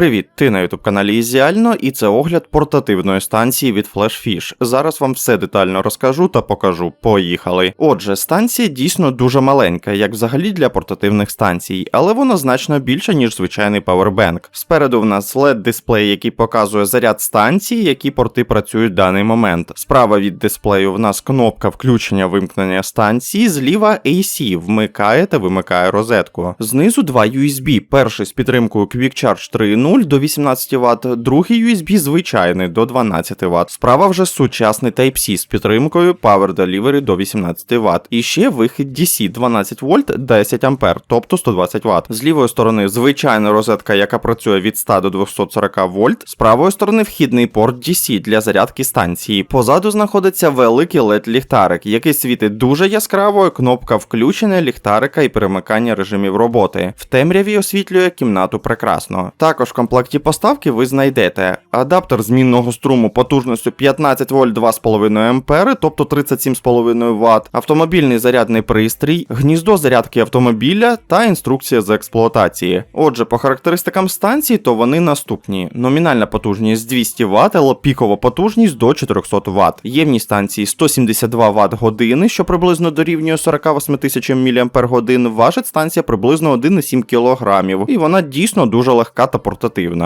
Привіт, ти на ютуб каналі Ізіально, і це огляд портативної станції від FlashFish. Зараз вам все детально розкажу та покажу. Поїхали. Отже, станція дійсно дуже маленька, як взагалі для портативних станцій, але вона значно більша, ніж звичайний павербенк. Спереду в нас led дисплей, який показує заряд станції, які порти працюють в даний момент. Справа від дисплею в нас кнопка включення вимкнення станції, зліва AC вмикає та вимикає розетку. Знизу два USB. Перший з підтримкою Quick Charge 3.0 до 18 Вт, другий USB звичайний до 12 Вт. Справа вже сучасний Type-C з підтримкою Power Delivery до 18 Вт. І ще вихід DC 12 вольт 10 А, тобто 120 Вт. З лівої сторони звичайна розетка, яка працює від 100 до 240 вольт. З правої сторони вхідний порт DC для зарядки станції. Позаду знаходиться великий LED ліхтарик, який світить дуже яскравою кнопка включення ліхтарика і перемикання режимів роботи. В темряві освітлює кімнату прекрасно. Також комплекті поставки ви знайдете адаптер змінного струму потужністю 15 вольт 2,5 А, тобто 37,5 Вт, автомобільний зарядний пристрій, гніздо зарядки автомобіля та інструкція з експлуатації. Отже, по характеристикам станції, то вони наступні: номінальна потужність 200 Вт, але пікова потужність до 400 Вт. Ємність станції 172 Вт години, що приблизно дорівнює 48 тисячам мАч. Важить станція приблизно 1,7 кг, і вона дійсно дуже легка та портативна.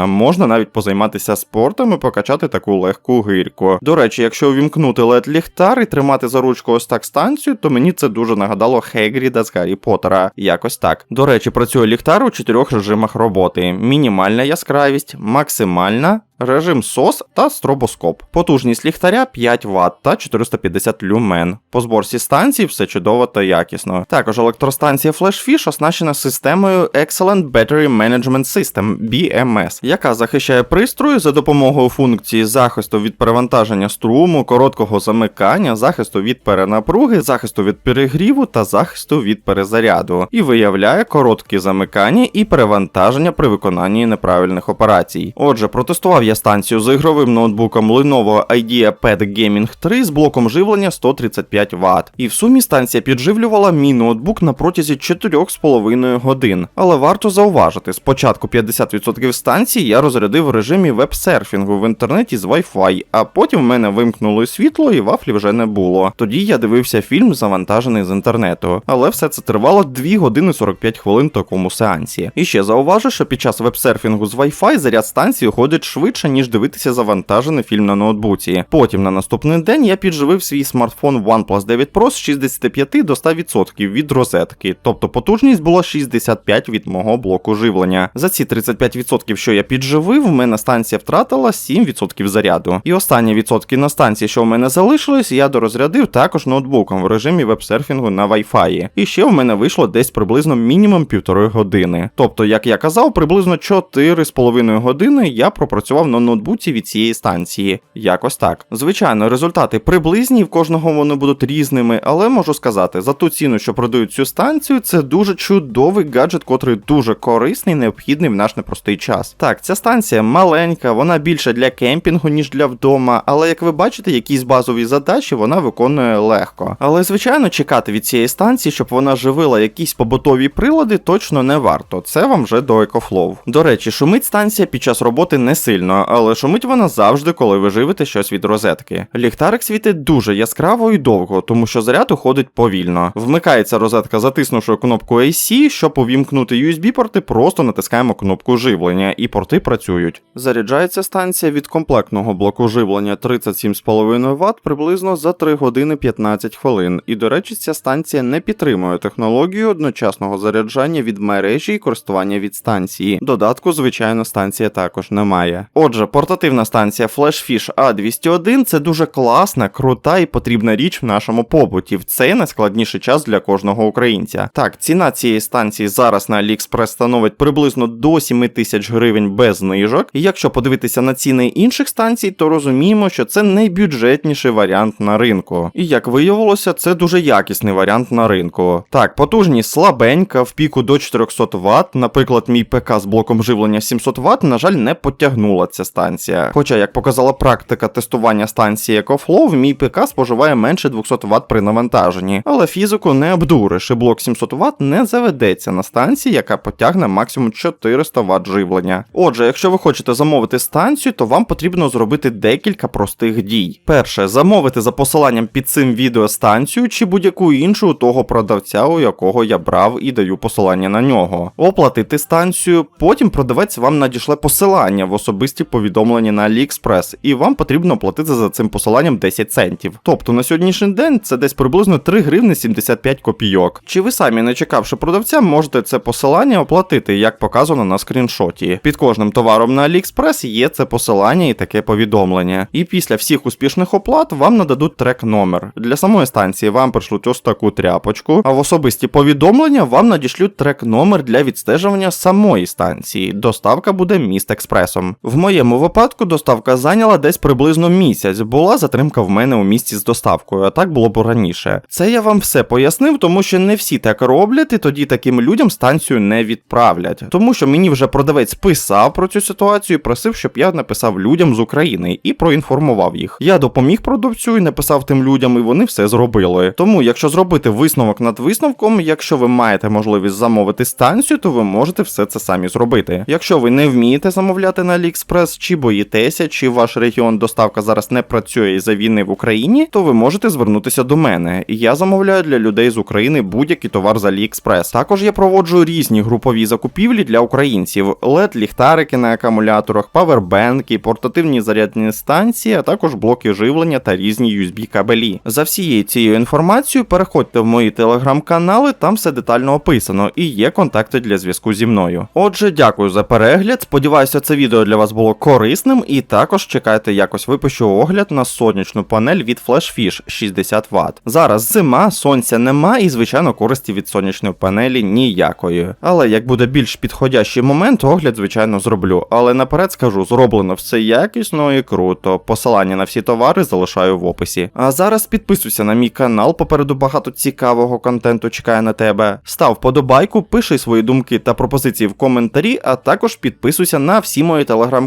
Можна навіть позайматися спортом і покачати таку легку гирьку. До речі, якщо увімкнути led ліхтар і тримати за ручку ось так станцію, то мені це дуже нагадало Хегріда з Гаррі Поттера. Якось так. До речі, працює ліхтар у чотирьох режимах роботи: мінімальна яскравість, максимальна. Режим SOS та стробоскоп. Потужність ліхтаря 5 Вт та 450 люмен. По зборці станції все чудово та якісно. Також електростанція FlashFish оснащена системою Excellent Battery Management System BMS, яка захищає пристрої за допомогою функції захисту від перевантаження струму, короткого замикання, захисту від перенапруги, захисту від перегріву та захисту від перезаряду, і виявляє короткі замикання і перевантаження при виконанні неправильних операцій. Отже, протестував я станцію з ігровим ноутбуком Lenovo IdeaPad Gaming 3 з блоком живлення 135 Вт. І в сумі станція підживлювала мій ноутбук на протязі 4,5 годин. Але варто зауважити, спочатку 50% станції я розрядив в режимі веб-серфінгу в інтернеті з Wi-Fi, а потім в мене вимкнули світло і вафлі вже не було. Тоді я дивився фільм, завантажений з інтернету. Але все це тривало 2 години 45 хвилин в такому сеансі. І ще зауважу, що під час веб-серфінгу з Wi-Fi заряд станції ходить швидше, ніж дивитися завантажений фільм на ноутбуці. Потім на наступний день я підживив свій смартфон OnePlus 9 Pro з 65 до 100% від розетки, тобто потужність була 65 від мого блоку живлення. За ці 35%, що я підживив, в мене станція втратила 7% заряду. І останні відсотки на станції, що в мене залишилось, я дорозрядив також ноутбуком в режимі веб-серфінгу на Wi-Fi. І ще в мене вийшло десь приблизно мінімум півтори години. Тобто, як я казав, приблизно 4,5 години я пропрацював на ноутбуці від цієї станції. Якось так. Звичайно, результати приблизні, в кожного вони будуть різними, але можу сказати, за ту ціну, що продають цю станцію, це дуже чудовий гаджет, котрий дуже корисний, необхідний в наш непростий час. Так, ця станція маленька, вона більше для кемпінгу, ніж для вдома, але як ви бачите, якісь базові задачі вона виконує легко. Але, звичайно, чекати від цієї станції, щоб вона живила якісь побутові прилади, точно не варто. Це вам вже до екофлоу. До речі, шумить станція під час роботи не сильно, але шумить вона завжди, коли ви живите щось від розетки. Ліхтарик світить дуже яскраво і довго, тому що заряд уходить повільно. Вмикається розетка, затиснувши кнопку AC, щоб увімкнути USB-порти, просто натискаємо кнопку живлення, і порти працюють. Заряджається станція від комплектного блоку живлення 37,5 Вт приблизно за 3 години 15 хвилин. І, до речі, ця станція не підтримує технологію одночасного заряджання від мережі і користування від станції. Додатку, звичайно, станція також не має. Отже, портативна станція FlashFish A201 це дуже класна, крута і потрібна річ в нашому побуті. В цей найскладніший час для кожного українця. Так, ціна цієї станції зараз на AliExpress становить приблизно до 7 тисяч гривень без знижок. І якщо подивитися на ціни інших станцій, то розуміємо, що це найбюджетніший варіант на ринку. І як виявилося, це дуже якісний варіант на ринку. Так, потужність слабенька, в піку до 400 Вт. Наприклад, мій ПК з блоком живлення 700 Вт, на жаль, не потягнула ця станція. Хоча, як показала практика тестування станції EcoFlow, мій ПК споживає менше 200 Вт при навантаженні, але фізику не обдуриш, і блок 700 Вт не заведеться на станції, яка потягне максимум 400 Вт живлення. Отже, якщо ви хочете замовити станцію, то вам потрібно зробити декілька простих дій. Перше, замовити за посиланням під цим відео станцію чи будь-яку іншу того продавця, у якого я брав і даю посилання на нього. Оплатити станцію, потім продавець вам надішле посилання в особисті повідомлення на AliExpress, і вам потрібно оплатити за цим посиланням 10 центів. Тобто на сьогоднішній день це десь приблизно 3 гривни 75 копійок. Чи ви самі, не чекавши продавця, можете це посилання оплатити, як показано на скріншоті. Під кожним товаром на AliExpress є це посилання і таке повідомлення. І після всіх успішних оплат вам нададуть трек номер. Для самої станції вам пришлють ось таку тряпочку, а в особисті повідомлення вам надішлють трек номер для відстежування самої станції. Доставка буде міст експресом. В моєму випадку доставка зайняла десь приблизно місяць. Була затримка в мене у місті з доставкою, а так було б раніше. Це я вам все пояснив, тому що не всі так роблять, і тоді таким людям станцію не відправлять. Тому що мені вже продавець писав про цю ситуацію просив, щоб я написав людям з України і проінформував їх. Я допоміг продавцю і написав тим людям, і вони все зробили. Тому, якщо зробити висновок над висновком, якщо ви маєте можливість замовити станцію, то ви можете все це самі зробити. Якщо ви не вмієте замовляти на AliExpress, чи боїтеся, чи ваш регіон доставка зараз не працює із-за війни в Україні, то ви можете звернутися до мене. Я замовляю для людей з України будь-який товар з AliExpress. Також я проводжу різні групові закупівлі для українців: led ліхтарики на акумуляторах, павербенки, портативні зарядні станції, а також блоки живлення та різні USB кабелі. За всією цією інформацією переходьте в мої телеграм-канали, там все детально описано і є контакти для зв'язку зі мною. Отже, дякую за перегляд. Сподіваюся, це відео для вас було корисним, і також чекайте, якось випущу огляд на сонячну панель від FlashFish 60 Вт. Зараз зима, сонця нема, і звичайно користі від сонячної панелі ніякої. Але як буде більш підходящий момент, огляд, звичайно, зроблю. Але наперед скажу, зроблено все якісно і круто. Посилання на всі товари залишаю в описі. А зараз підписуйся на мій канал, попереду багато цікавого контенту чекає на тебе. Став вподобайку, пиши свої думки та пропозиції в коментарі, а також підписуйся на всі мої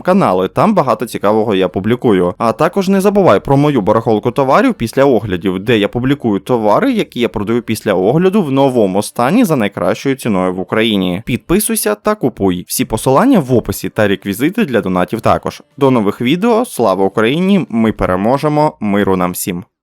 телеграм-канали, там багато цікавого я публікую. А також не забувай про мою барахолку товарів після оглядів, де я публікую товари, які я продаю після огляду в новому стані за найкращою ціною в Україні. Підписуйся та купуй. Всі посилання в описі та реквізити для донатів також. До нових відео. Слава Україні! Ми переможемо! Миру нам всім!